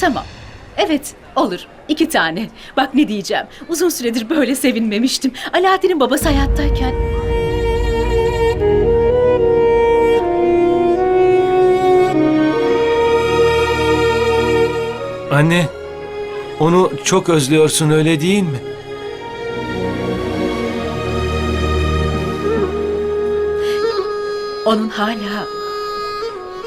Tamam. Evet, olur. İki tane. Bak ne diyeceğim. Uzun süredir böyle sevinmemiştim. Alaaddin'in babası hayattayken. Anne, onu çok özlüyorsun öyle değil mi? Onun hala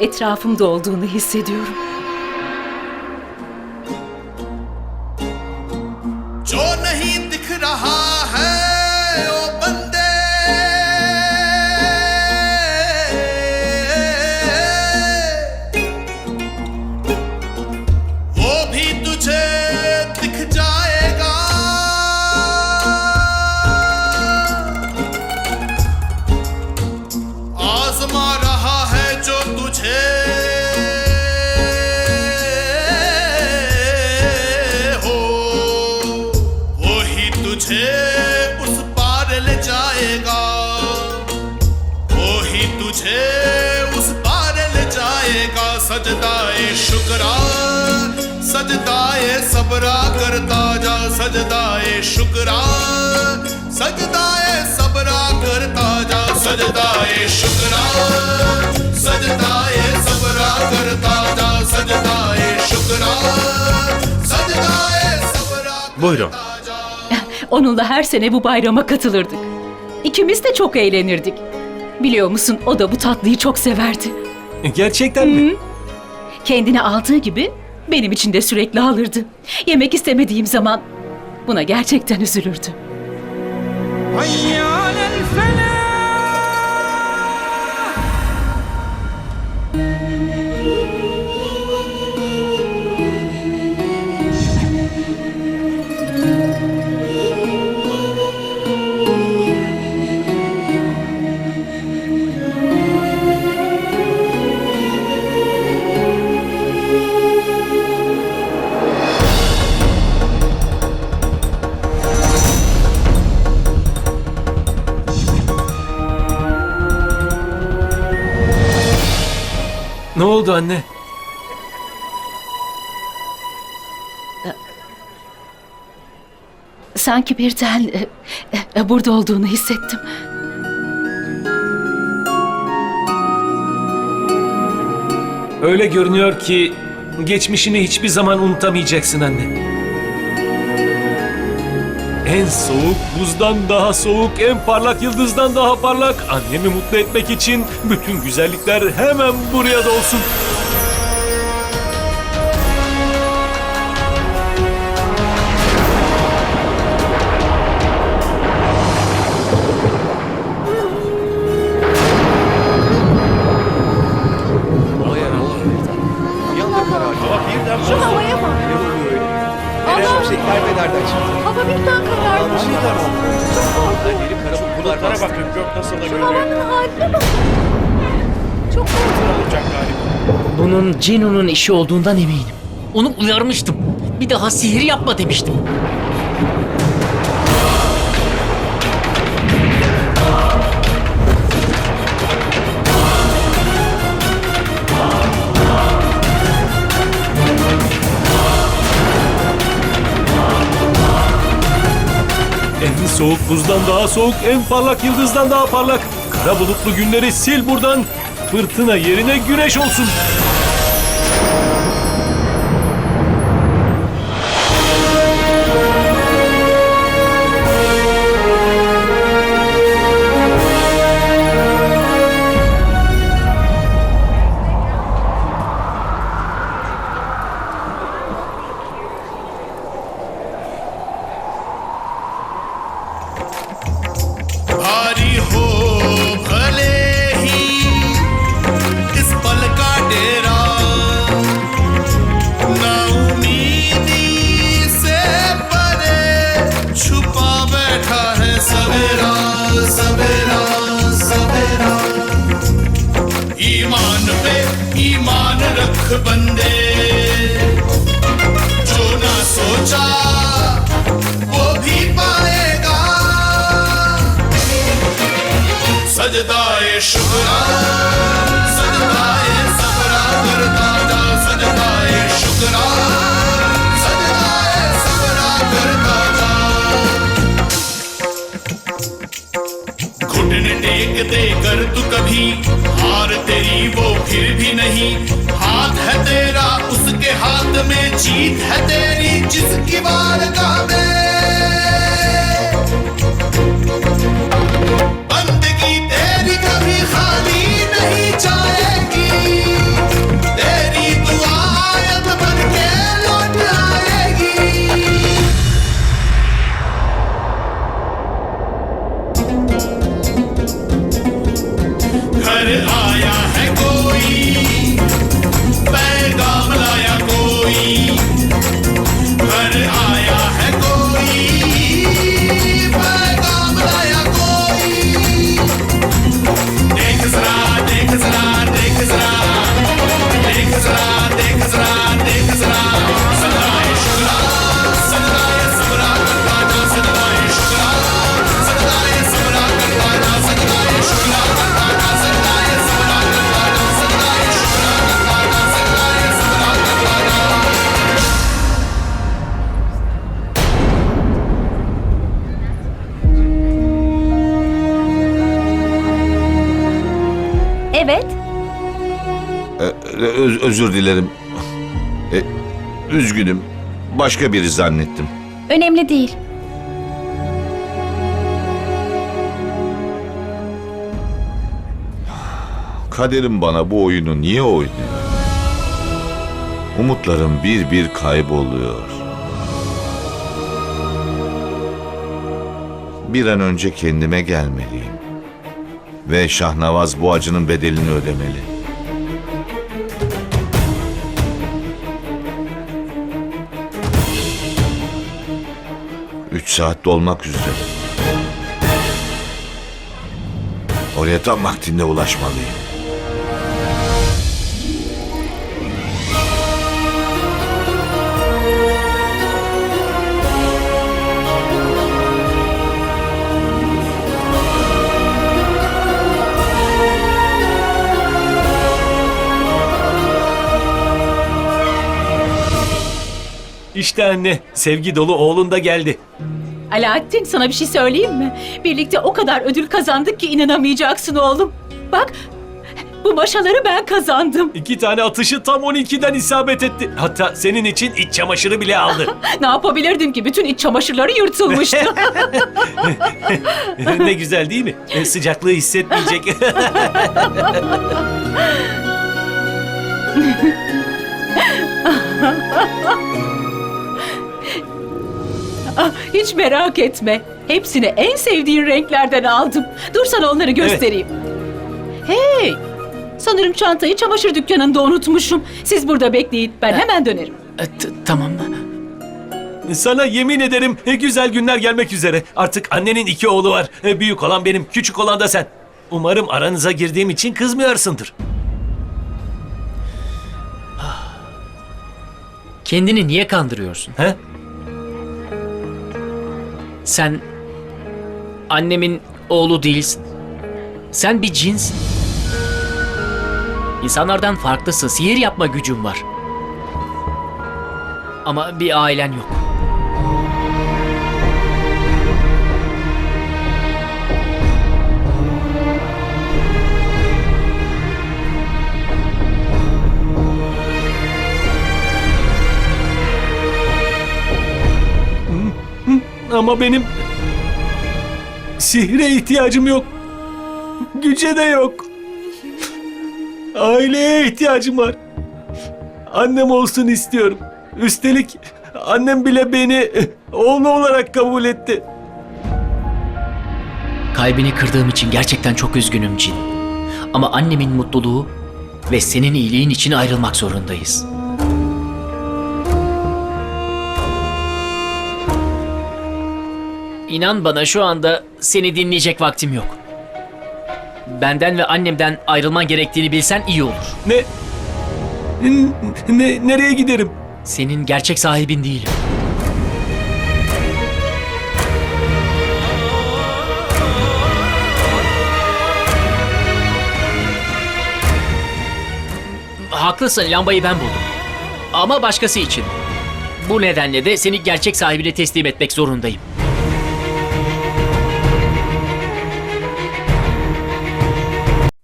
etrafımda olduğunu hissediyorum. शुक्रा सजदाए सबरा करता जा सजदाए शुक्रा सजदाए सबरा करता जा सजदाए शुक्रा सजदाए सबरा करता जा सजदाए शुक्रा सजदाए सबरा Buyurun. करता जा Onunla her sene bu bayrama katılırdık. İkimiz de çok eğlenirdik. Biliyor musun o da bu tatlıyı çok severdi. Gerçekten mi? Kendine aldığı gibi benim için de sürekli alırdı. Yemek istemediğim zaman buna gerçekten üzülürdü. Ne oldu anne? Sanki birden e, e, burada olduğunu hissettim. Öyle görünüyor ki geçmişini hiçbir zaman unutamayacaksın anne. En soğuk, buzdan daha soğuk, en parlak yıldızdan daha parlak. Annemi mutlu etmek için bütün güzellikler hemen buraya dolsun. Şu havaya bak. Allah'ım. nereden çıktı? Hava birden kararmış. Aniden oldu. Deri kara bulutlar Bulutlara bastı. bakın gök nasıl da Şu görünüyor. havanın haline bak. Çok korkunç. Olacak galiba. Bunun Cino'nun işi olduğundan eminim. Onu uyarmıştım. Bir daha sihir yapma demiştim. Soğuk buzdan daha soğuk, en parlak yıldızdan daha parlak. Kara bulutlu günleri sil buradan. Fırtına yerine güneş olsun. คื देकर तू कभी। हार तेरी वो फिर भी नहीं। हाथ है तेरा उसके हाथ में, जीत है तेरी जिसकी बार का बंदगी तेरी कभी खाली नहीं जाएगी। Ö- özür dilerim. E, üzgünüm. Başka biri zannettim. Önemli değil. Kaderim bana bu oyunu niye oynuyor? Umutlarım bir bir kayboluyor. Bir an önce kendime gelmeliyim. Ve Şahnavaz bu acının bedelini ödemeli. Saat dolmak üzere. Oraya tam vaktinde ulaşmalıyım. İşte anne, sevgi dolu oğlun da geldi. Alaaddin sana bir şey söyleyeyim mi? Birlikte o kadar ödül kazandık ki inanamayacaksın oğlum. Bak bu maşaları ben kazandım. İki tane atışı tam 12'den isabet etti. Hatta senin için iç çamaşırı bile aldı. ne yapabilirdim ki? Bütün iç çamaşırları yırtılmıştı. ne güzel değil mi? E, Sıcaklığı hissetmeyecek. Ah, Hiç merak etme. Hepsini en sevdiğin renklerden aldım. Dur sana onları göstereyim. Hey! Sanırım çantayı çamaşır dükkanında unutmuşum. Siz burada bekleyin. Ben hemen dönerim. E, t- tamam. Sana yemin ederim e, güzel günler gelmek üzere. Artık annenin iki oğlu var. E, Büyük olan benim, küçük olan da sen. Umarım aranıza girdiğim için kızmıyorsundur. Kendini niye kandırıyorsun? He? Sen annemin oğlu değilsin. Sen bir cinsin. İnsanlardan farklısın. Sihir yapma gücün var. Ama bir ailen yok. Ama benim sihre ihtiyacım yok. Güce de yok. Aileye ihtiyacım var. Annem olsun istiyorum. Üstelik annem bile beni oğlu olarak kabul etti. Kalbini kırdığım için gerçekten çok üzgünüm Cin. Ama annemin mutluluğu ve senin iyiliğin için ayrılmak zorundayız. İnan bana şu anda seni dinleyecek vaktim yok. Benden ve annemden ayrılman gerektiğini bilsen iyi olur. Ne? Ne nereye giderim? Senin gerçek sahibin değilim. Haklısın lambayı ben buldum. Ama başkası için. Bu nedenle de seni gerçek sahibine teslim etmek zorundayım.